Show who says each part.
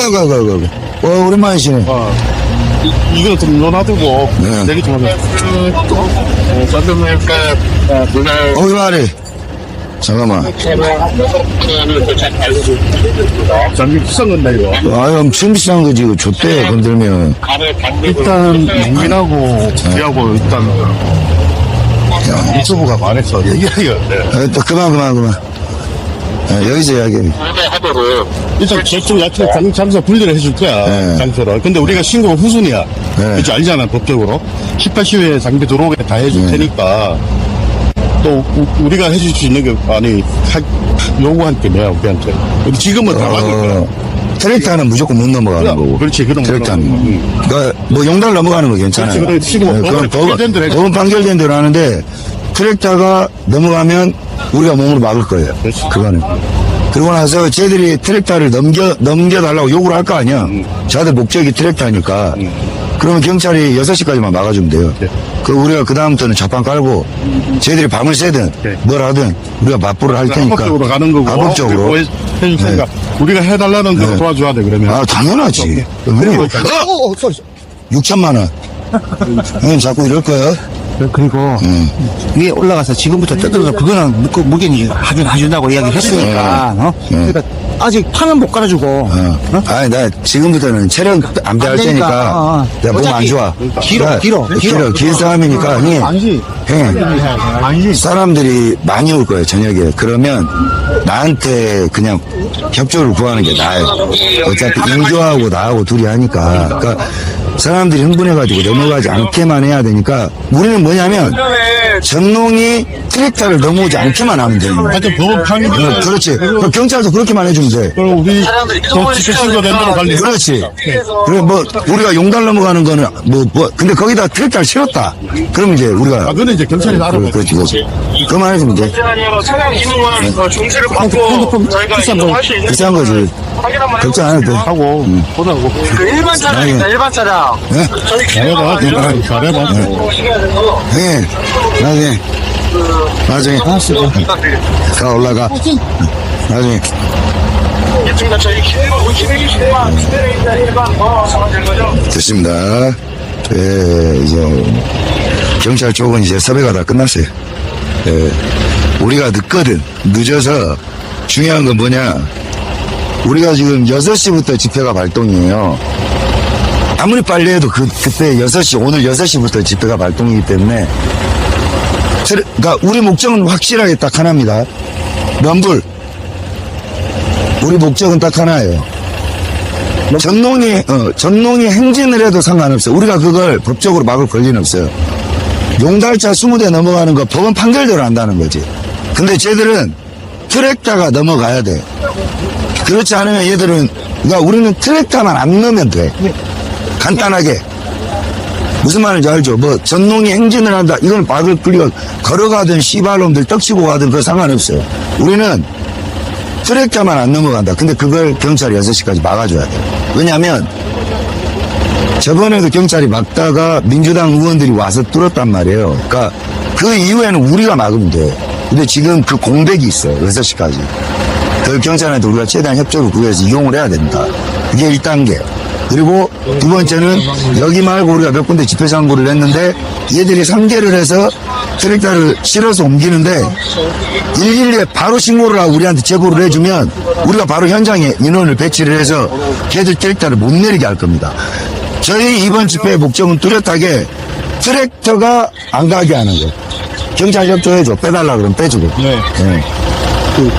Speaker 1: 아이고, 아이고, 아이고, 아이고. 어, 오랜만이시네.
Speaker 2: 어. 이- 이거 좀 넣어놔두고
Speaker 1: 네.
Speaker 2: 내기 좀
Speaker 3: 선생님께 문화를
Speaker 1: 어, 이거 아래. 잠깐만.
Speaker 3: 잘 알려주십니다.
Speaker 2: 장비 비싼 건데 이거
Speaker 1: 아유, 엄청 비싼 거지. 이거 줬대, 건들면.
Speaker 3: 반대로
Speaker 2: 일단 농민하고 우리하고 일단 유튜브가 말했어 얘기하기가 돼
Speaker 1: 아, 또 그만, 그만, 그만. 아, 여기서 이야기해.
Speaker 3: 하도록
Speaker 2: 일단 저쪽 야채 장, 장소 분리를 해줄 거야
Speaker 1: 네.
Speaker 2: 장소를 근데 우리가 신고 후순이야
Speaker 1: 네.
Speaker 2: 그렇지 알잖아 법적으로 18, 10회 장비 들어오게 다 해줄
Speaker 1: 네.
Speaker 2: 테니까 또 우, 리가 해줄 수 있는 게 아니 하- 요구한 게 뭐야 우리한테 우리 지금은 다 막을 거야
Speaker 1: 어, 트랙터는 무조건 못 넘어가는
Speaker 2: 그래,
Speaker 1: 거고.
Speaker 2: 그렇지, 그런 거
Speaker 1: 트랙터는.
Speaker 2: 응.
Speaker 1: 그러니까 뭐 용달 넘어가는 거 괜찮아요.
Speaker 2: 그렇지, 그래, 지금
Speaker 1: 네,
Speaker 2: 법원에
Speaker 1: 그건
Speaker 2: 판결된 대로.
Speaker 1: 법원 판결된 대로 하는데 트랙터가 넘어가면 우리가 몸으로 막을 거예요.
Speaker 2: 그렇지.
Speaker 1: 그거는. 그러고 나서 쟤들이 트랙터를 넘겨, 넘겨달라고 요구를 할 거 아니야.
Speaker 2: 음.
Speaker 1: 자들 목적이 트랙터니까. 그러면 경찰이 6시까지만 막아주면 돼요.
Speaker 2: 네.
Speaker 1: 그 우리가 그다음부터는 자판 깔고 쟤들이 밤을 새든
Speaker 2: 네.
Speaker 1: 뭘 하든 우리가 맞불을 할 테니까.
Speaker 2: 합법적으로 가는 거고
Speaker 1: 합법적으로.
Speaker 2: 테니까 우리가 해달라는 대로
Speaker 1: 네.
Speaker 2: 도와줘야 돼 그러면
Speaker 1: 아, 당연하지.
Speaker 2: 그리고
Speaker 1: 어! 6천만 원. 형님 자꾸 이럴 거야?
Speaker 4: 그리고 위에 올라가서 지금부터 뜯어서 그거는 무, 무견이 하준 하준다고 이야기를 했으니까 어? 그러니까 아직 판은 못 깔아주고
Speaker 1: 어. 아니, 나 지금부터는 체력 안 배할
Speaker 4: 안 되니까.
Speaker 1: 테니까.
Speaker 4: 어, 어.
Speaker 1: 내가 몸 안
Speaker 4: 어차피
Speaker 1: 좋아.
Speaker 4: 길어,
Speaker 1: 나
Speaker 4: 길어,
Speaker 1: 길어.
Speaker 4: 길어.
Speaker 1: 긴 싸움이니까. 형님.
Speaker 2: 아니지
Speaker 1: 형님. 사람들이 많이 올 거예요, 저녁에. 그러면 나한테 그냥 협조를 구하는 게 나아요. 어차피 인조하고 나하고 둘이 하니까. 그러니까 사람들이 흥분해가지고 넘어가지 않게만 해야 되니까 우리는 뭐냐면 전농이 트랙터를 넘어오지 않게만 하면 돼요.
Speaker 2: 하여튼 법원 판결
Speaker 1: 어, 그렇지. 그럼 경찰도 그렇게만 해주면 돼.
Speaker 2: 그럼 우리 저 집회 신고된 대로 관리
Speaker 1: 그렇지. 그래, 뭐, 우리가 용달 넘어가는 거는, 뭐, 뭐, 근데 거기다 트랙터를 실었다. 그럼 이제 우리가.
Speaker 2: 아 그거는 이제 경찰이
Speaker 1: 그,
Speaker 2: 알아봐
Speaker 1: 그렇지, 그렇지. 그만 해주면 돼.
Speaker 3: 차량 기능은 어, 중지를 받고 저희가 이동할 수 있는
Speaker 1: 비싼 거지.
Speaker 3: 확인 한번
Speaker 1: 걱정 안 해도 돼.
Speaker 2: 하고 보다고
Speaker 3: 그 일반 차량입니다 일반 차량
Speaker 1: 예?
Speaker 3: 저희
Speaker 2: 잘해봐
Speaker 3: 기능은
Speaker 2: 잘해봐
Speaker 3: 보시게 돼서
Speaker 1: 예. 나중에. 나중에. 가, 올라가. 나중에.
Speaker 3: 있습니다 저희 기능은 220만 기대에 있는 일반 어 상황된 거죠
Speaker 1: 됐습니다. 예, 이제, 경찰 쪽은 이제 섭외가 다 끝났어요. 예, 우리가 늦거든. 늦어서 중요한 건 뭐냐. 우리가 지금 6시부터 집회가 발동이에요. 아무리 빨리 해도 그, 그때 6시, 오늘 6시부터 집회가 발동이기 때문에. 그러니까 우리 목적은 확실하게 딱 하나입니다. 면불. 우리 목적은 딱 하나예요. 전농이 어, 전농이 행진을 해도 상관없어요. 우리가 그걸 법적으로 막을 권리는 없어요. 용달차 20대 넘어가는 거 법원 판결대로 한다는 거지. 근데 쟤들은 트랙터가 넘어가야 돼. 그렇지 않으면 얘들은 그러니까 우리는 트랙터만 안 넣으면 돼. 간단하게. 무슨 말인지 알죠? 뭐 전농이 행진을 한다. 이건 막을 권리가 걸어가든 씨발놈들 떡치고 가든 그거 상관없어요. 우리는 트랙터만 안 넘어간다. 근데 그걸 경찰이 6시까지 막아줘야 돼. 왜냐면, 저번에도 경찰이 막다가 민주당 의원들이 와서 뚫었단 말이에요. 그러니까 그 이후에는 우리가 막으면 돼. 근데 지금 그 공백이 있어요. 6시까지. 그 경찰한테 우리가 최대한 협조를 구해서 이용을 해야 된다. 이게 1단계. 그리고 두 번째는 여기 말고 우리가 몇 군데 집회 장구를 했는데 얘들이 상계를 해서 트랙터를 실어서 옮기는데 112에 바로 신고를 하고 우리한테 제보를 해주면 우리가 바로 현장에 인원을 배치를 해서 걔들 트랙터를 못 내리게 할 겁니다. 저희 이번 집회의 목적은 뚜렷하게 트랙터가 안 가게 하는 거. 경찰 협조해줘. 빼달라 그러면 빼주고.
Speaker 2: 네.
Speaker 1: 예.
Speaker 2: 그